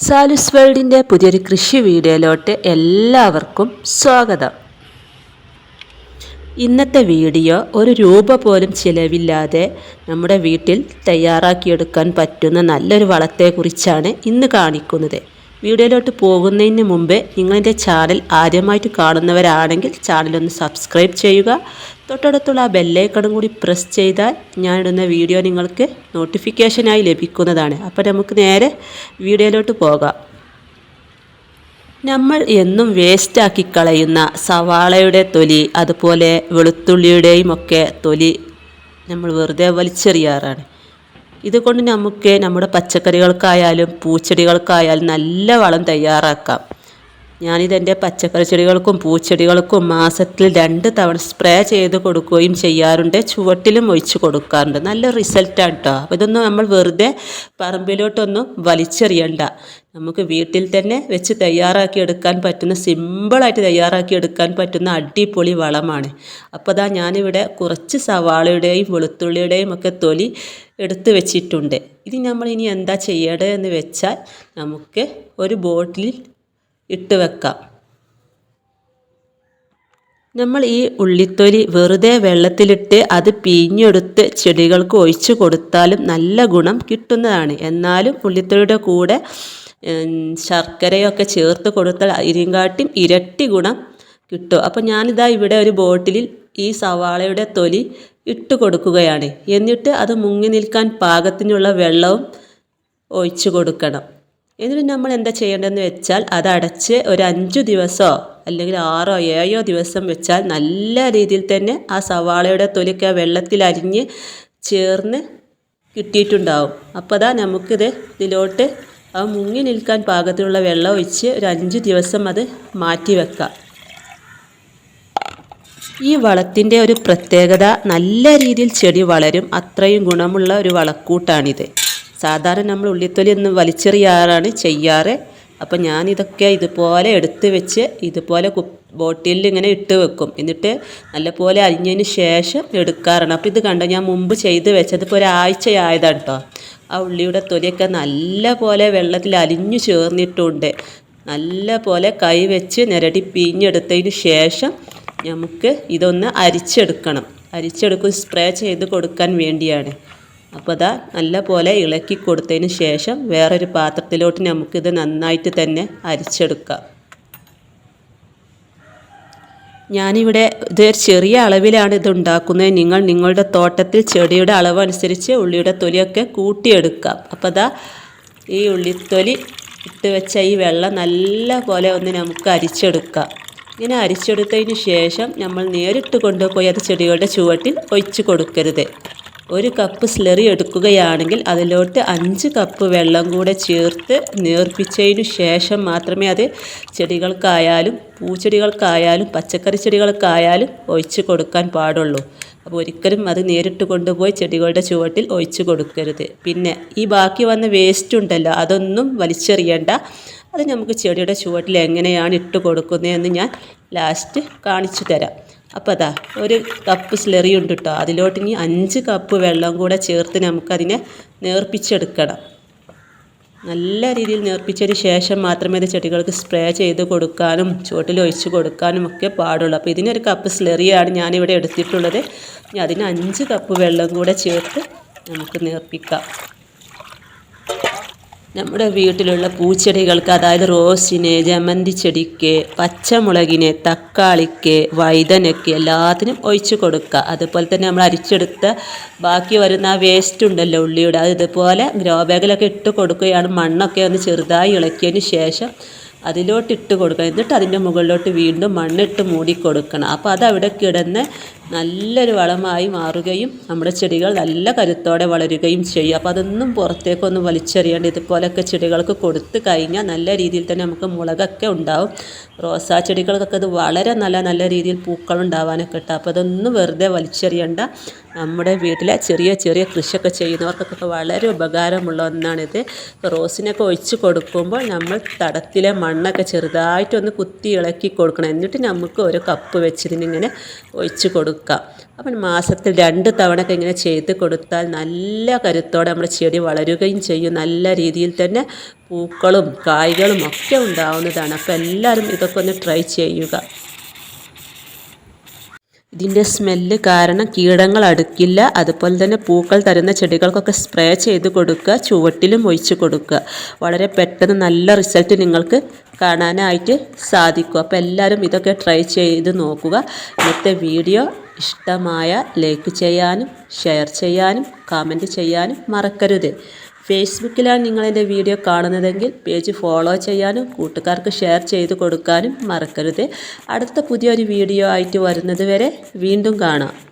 സാലുസ് വേൾഡിന്റെ പുതിയൊരു കൃഷി വീഡിയോയിലോട്ട് എല്ലാവർക്കും സ്വാഗതം. ഇന്നത്തെ വീഡിയോ ഒരു രൂപ പോലും ചിലവില്ലാതെ നമ്മുടെ വീട്ടിൽ തയ്യാറാക്കിയെടുക്കാൻ പറ്റുന്ന നല്ലൊരു വളത്തെക്കുറിച്ചാണ് ഇന്ന് കാണിക്കുന്നത്. വീഡിയോയിലോട്ട് പോകുന്നതിന് മുമ്പേ നിങ്ങളെന്റെ ചാനൽ ആദ്യമായിട്ട് കാണുന്നവരാണെങ്കിൽ ചാനലൊന്ന് സബ്സ്ക്രൈബ് ചെയ്യുക തൊട്ടടുത്തുള്ള ആ ബെല്ലൈക്കണും കൂടി പ്രസ് ചെയ്താൽ ഞാനിടുന്ന വീഡിയോ നിങ്ങൾക്ക് നോട്ടിഫിക്കേഷനായി ലഭിക്കുന്നതാണ്. അപ്പോൾ നമുക്ക് നേരെ വീഡിയോയിലോട്ട് പോകാം. നമ്മൾ എന്നും വേസ്റ്റാക്കി കളയുന്ന സവാളയുടെ തൊലി അതുപോലെ വെളുത്തുള്ളിയുടെയും ഒക്കെ തൊലി നമ്മൾ വെറുതെ വലിച്ചെറിയാറാണ്. ഇതുകൊണ്ട് നമുക്ക് നമ്മുടെ പച്ചക്കറികൾക്കായാലും പൂച്ചെടികൾക്കായാലും നല്ല വളം തയ്യാറാക്കാം. ഞാനിതെന്റെ പച്ചക്കറി ചെടികൾക്കും പൂച്ചെടികൾക്കും മാസത്തിൽ രണ്ട് തവണ സ്പ്രേ ചെയ്ത് കൊടുക്കുകയും ചെയ്യാറുണ്ട്. ചുവട്ടിലും ഒഴിച്ച് കൊടുക്കാറുണ്ട്. നല്ല റിസൾട്ടാണ് കേട്ടോ അപ്പോൾ ഇതൊന്നും നമ്മൾ വെറുതെ പറമ്പിലോട്ടൊന്നും വലിച്ചെറിയണ്ട. നമുക്ക് വീട്ടിൽ തന്നെ വെച്ച് തയ്യാറാക്കി എടുക്കാൻ പറ്റുന്ന സിമ്പിളായിട്ട് തയ്യാറാക്കി എടുക്കാൻ പറ്റുന്ന അടിപൊളി വളമാണ്. അപ്പോൾ അതാ ഞാനിവിടെ കുറച്ച് സവാളയുടെയും വെളുത്തുള്ളിയുടെയും ഒക്കെ തൊലി എടുത്ത് വെച്ചിട്ടുണ്ട്. ഇത് നമ്മൾ ഇനി എന്താ ചെയ്യേണ്ടത് എന്ന് വെച്ചാൽ നമുക്ക് ഒരു ബോട്ടിലിൽ ഇട്ട് വെക്കാം. നമ്മൾ ഈ ഉള്ളിത്തൊലി വെറുതെ വെള്ളത്തിലിട്ട് അത് പിഴിഞ്ഞെടുത്ത് ചെടികൾക്ക് ഒഴിച്ചു കൊടുത്താലും നല്ല ഗുണം കിട്ടുന്നതാണ്. എന്നാലും ഉള്ളിത്തൊലിയുടെ കൂടെ ശർക്കരയൊക്കെ ചേർത്ത് കൊടുത്താൽ ഇതിനെക്കാട്ടും ഇരട്ടി ഗുണം കിട്ടും. അപ്പോൾ ഞാനിതാ ഇവിടെ ഒരു ബോട്ടിലിൽ ഈ സവാളയുടെ തൊലി ഇട്ട് കൊടുക്കുകയാണ്. എന്നിട്ട് അത് മുങ്ങി നിൽക്കാൻ പാകത്തിനുള്ള വെള്ളവും ഒഴിച്ചു കൊടുക്കണം. എന്നിട്ട് നമ്മൾ എന്താ ചെയ്യേണ്ടതെന്ന് വെച്ചാൽ അത് അടച്ച് ഒരു അഞ്ച് ദിവസമോ അല്ലെങ്കിൽ ആറോ ഏഴോ ദിവസം വെച്ചാൽ നല്ല രീതിയിൽ തന്നെ ആ സവാളയുടെ തൊലിക്ക വെള്ളത്തിൽ അരിഞ്ഞ് ചേർന്ന് കിട്ടിയിട്ടുണ്ടാവും. അപ്പോൾ അതാ നമുക്കിത് ഇതിലോട്ട് ആ മുങ്ങി നിൽക്കാൻ പാകത്തിലുള്ള വെള്ളം ഒഴിച്ച് ഒരു അഞ്ച് ദിവസം അത് മാറ്റി വെക്കാം. ഈ വളത്തിന്റെ ഒരു പ്രത്യേകത നല്ല രീതിയിൽ ചെടി വളരും. അത്രയും ഗുണമുള്ള ഒരു വളക്കൂട്ടാണിത്. സാധാരണ നമ്മൾ ഉള്ളിത്തൊലി ഒന്ന് വലിച്ചെറിയാറാണ് ചെയ്യാറ്. അപ്പോൾ ഞാനിതൊക്കെ ഇതുപോലെ എടുത്ത് വെച്ച് ഇതുപോലെ കു ബോട്ടിലിൽ ഇങ്ങനെ ഇട്ട് വെക്കും. എന്നിട്ട് നല്ലപോലെ അരിഞ്ഞതിന് ശേഷം എടുക്കാറാണ്. അപ്പോൾ ഇത് കണ്ടോ ഞാൻ മുമ്പ് ചെയ്ത് വെച്ചത് ഇപ്പോൾ ഒരാഴ്ചയായതാണ് കേട്ടോ ആ ഉള്ളിയുടെ തൊലിയൊക്കെ നല്ല പോലെ വെള്ളത്തിൽ അലിഞ്ഞു ചേർന്നിട്ടുണ്ട്. നല്ല പോലെ കൈ വെച്ച് നിരടി പിഞ്ഞെടുത്തതിന് ശേഷം നമുക്ക് ഇതൊന്ന് അരിച്ചെടുക്കണം. അരിച്ചെടുക്കും സ്പ്രേ ചെയ്ത് കൊടുക്കാൻ വേണ്ടിയാണ്. അപ്പോൾ അതാ നല്ല പോലെ ഇളക്കി കൊടുത്തതിന് ശേഷം വേറൊരു പാത്രത്തിലോട്ട് നമുക്കിത് നന്നായിട്ട് തന്നെ അരിച്ചെടുക്കാം. ഞാനിവിടെ ഇത് ചെറിയ അളവിലാണ് ഇത് ഉണ്ടാക്കുന്നത്. നിങ്ങൾ നിങ്ങളുടെ തോട്ടത്തിൽ ചെടിയുടെ അളവ് അനുസരിച്ച് ഉള്ളിയുടെ തൊലിയൊക്കെ കൂട്ടിയെടുക്കാം. അപ്പോൾ അതാ ഈ ഉള്ളിത്തൊലി ഇട്ട് വെച്ച ഈ വെള്ളം നല്ല പോലെ ഒന്ന് നമുക്ക് അരിച്ചെടുക്കാം. ഇങ്ങനെ അരിച്ചെടുത്തതിന് ശേഷം നമ്മൾ നേരിട്ട് കൊണ്ടുപോയി അത് ചെടികളുടെ ചുവട്ടിൽ ഒഴിച്ചു കൊടുക്കരുത്. ഒരു കപ്പ് സ്ലറി എടുക്കുകയാണെങ്കിൽ അതിലോട്ട് അഞ്ച് കപ്പ് വെള്ളം കൂടെ ചേർത്ത് നേർപ്പിച്ചതിനു ശേഷം മാത്രമേ അത് ചെടികൾക്കായാലും പൂച്ചെടികൾക്കായാലും പച്ചക്കറി ചെടികൾക്കായാലും ഒഴിച്ച് കൊടുക്കാൻ പാടുള്ളൂ. അപ്പോൾ ഒരിക്കലും അത് നേരിട്ട് കൊണ്ടുപോയി ചെടികളുടെ ചുവട്ടിൽ ഒഴിച്ച് കൊടുക്കരുത്. പിന്നെ ഈ ബാക്കി വന്ന വേസ്റ്റ് ഉണ്ടല്ലോ അതൊന്നും വലിച്ചെറിയണ്ട. അത് നമുക്ക് ചെടിയുടെ ചുവട്ടിൽ എങ്ങനെയാണ് ഇട്ട് കൊടുക്കുന്നതെന്ന് ഞാൻ ലാസ്റ്റ് കാണിച്ചു തരാം. അപ്പോൾ അതാ ഒരു കപ്പ് സ്ലെറി ഉണ്ട് കേട്ടോ അതിലോട്ട് ഇനി അഞ്ച് കപ്പ് വെള്ളം കൂടെ ചേർത്ത് നമുക്കതിനെ നേർപ്പിച്ചെടുക്കണം. നല്ല രീതിയിൽ നേർപ്പിച്ചതിന് ശേഷം മാത്രമേ ഇത് ചെടികൾക്ക് സ്പ്രേ ചെയ്ത് കൊടുക്കാനും ചുവട്ടിൽ ഒഴിച്ച് കൊടുക്കാനും ഒക്കെ പാടുള്ളൂ. അപ്പോൾ ഇതിനൊരു കപ്പ് സ്ലെറിയാണ് ഞാനിവിടെ എടുത്തിട്ടുള്ളത്. ഇനി അതിന് അഞ്ച് കപ്പ് വെള്ളം കൂടെ ചേർത്ത് നമുക്ക് നേർപ്പിക്കാം. നമ്മുടെ വീട്ടിലുള്ള പൂച്ചെടികൾക്ക് അതായത് റോസിന് ജമന്തി ചെടിക്ക് പച്ചമുളകിന് തക്കാളിക്ക് വൈതനക്ക് എല്ലാത്തിനും ഒഴിച്ചു കൊടുക്കുക. അതുപോലെ തന്നെ നമ്മൾ അരിച്ചെടുത്ത ബാക്കി വരുന്ന ആ വേസ്റ്റ് ഉണ്ടല്ലോ ഉള്ളിയുടെ അത് ഇതുപോലെ ഗ്രോ ബാഗിലൊക്കെ ഇട്ട് കൊടുക്കുകയാണ്. മണ്ണൊക്കെ ഒന്ന് ചെറുതായി ഇളക്കിയതിന് ശേഷം അതിലോട്ട് ഇട്ട് കൊടുക്കണം. എന്നിട്ട് അതിന്റെ മുകളിലോട്ട് വീണ്ടും മണ്ണിട്ട് മൂടി കൊടുക്കണം. അപ്പോൾ അത് അവിടെ കിടന്ന് നല്ലൊരു വളമായി മാറുകയും നമ്മുടെ ചെടികൾ നല്ല കരുത്തോടെ വളരുകയും ചെയ്യും. അപ്പോൾ അതൊന്നും പുറത്തേക്കൊന്നും വലിച്ചെറിയേണ്ട ഇതുപോലൊക്കെ ചെടികൾക്ക് കൊടുത്തു കഴിഞ്ഞാൽ നല്ല രീതിയിൽ തന്നെ നമുക്ക് മുളകൊക്കെ ഉണ്ടാവും. റോസാ ചെടികൾക്കൊക്കെ അത് വളരെ നല്ല നല്ല രീതിയിൽ പൂക്കൾ ഉണ്ടാവാനൊക്കെ ഇട്ടാൽ അപ്പോൾ അതൊന്നും വെറുതെ വലിച്ചെറിയണ്ട. നമ്മുടെ വീട്ടിലെ ചെറിയ ചെറിയ കൃഷിയൊക്കെ ചെയ്യുന്നവർക്കൊക്കെ വളരെ ഉപകാരമുള്ള ഒന്നാണിത്. റോസിനൊക്കെ ഒഴിച്ച് കൊടുക്കുമ്പോൾ നമ്മൾ തടത്തിലെ മണ്ണൊക്കെ ചെറുതായിട്ടൊന്ന് കുത്തി ഇളക്കി കൊടുക്കണം. എന്നിട്ട് നമുക്ക് ഒരു കപ്പ് വെച്ചിതിനിങ്ങനെ ഒഴിച്ച് കൊടുക്കാം. അപ്പം മാസത്തിൽ രണ്ട് തവണയൊക്കെ ഇങ്ങനെ ചെയ്ത് കൊടുത്താൽ നല്ല കരുത്തോടെ നമ്മുടെ ചെടി വളരുകയും ചെയ്യും. നല്ല രീതിയിൽ തന്നെ പൂക്കളും കായ്കളും ഒക്കെ ഉണ്ടാവുന്നതാണ്. അപ്പോൾ എല്ലാവരും ഇതൊക്കെ ഒന്ന് ട്രൈ ചെയ്യുക. ഇതിന്റെ സ്മെല്ല് കാരണം കീടങ്ങൾ അടുക്കില്ല. അതുപോലെ തന്നെ പൂക്കൾ തരുന്ന ചെടികൾക്കൊക്കെ സ്പ്രേ ചെയ്ത് കൊടുക്കുക ചുവട്ടിലും ഒഴിച്ച് കൊടുക്കുക. വളരെ പെട്ടെന്ന് നല്ല റിസൾട്ട് നിങ്ങൾക്ക് കാണാനായിട്ട് സാധിക്കും. അപ്പോൾ എല്ലാവരും ഇതൊക്കെ ട്രൈ ചെയ്ത് നോക്കുക. ഇന്നത്തെ വീഡിയോ ഇഷ്ടമായ ലൈക്ക് ചെയ്യാനും ഷെയർ ചെയ്യാനും കമന്റ് ചെയ്യാനും മറക്കരുത്. ഫേസ്ബുക്കിലാണ് നിങ്ങളെന്റെ വീഡിയോ കാണുന്നതെങ്കിൽ പേജ് ഫോളോ ചെയ്യാനും കൂട്ടുകാർക്ക് ഷെയർ ചെയ്ത് കൊടുക്കാനും മറക്കരുത്. അടുത്ത പുതിയൊരു വീഡിയോ ആയിട്ട് വരുന്നത് വരെ വീണ്ടും കാണാം.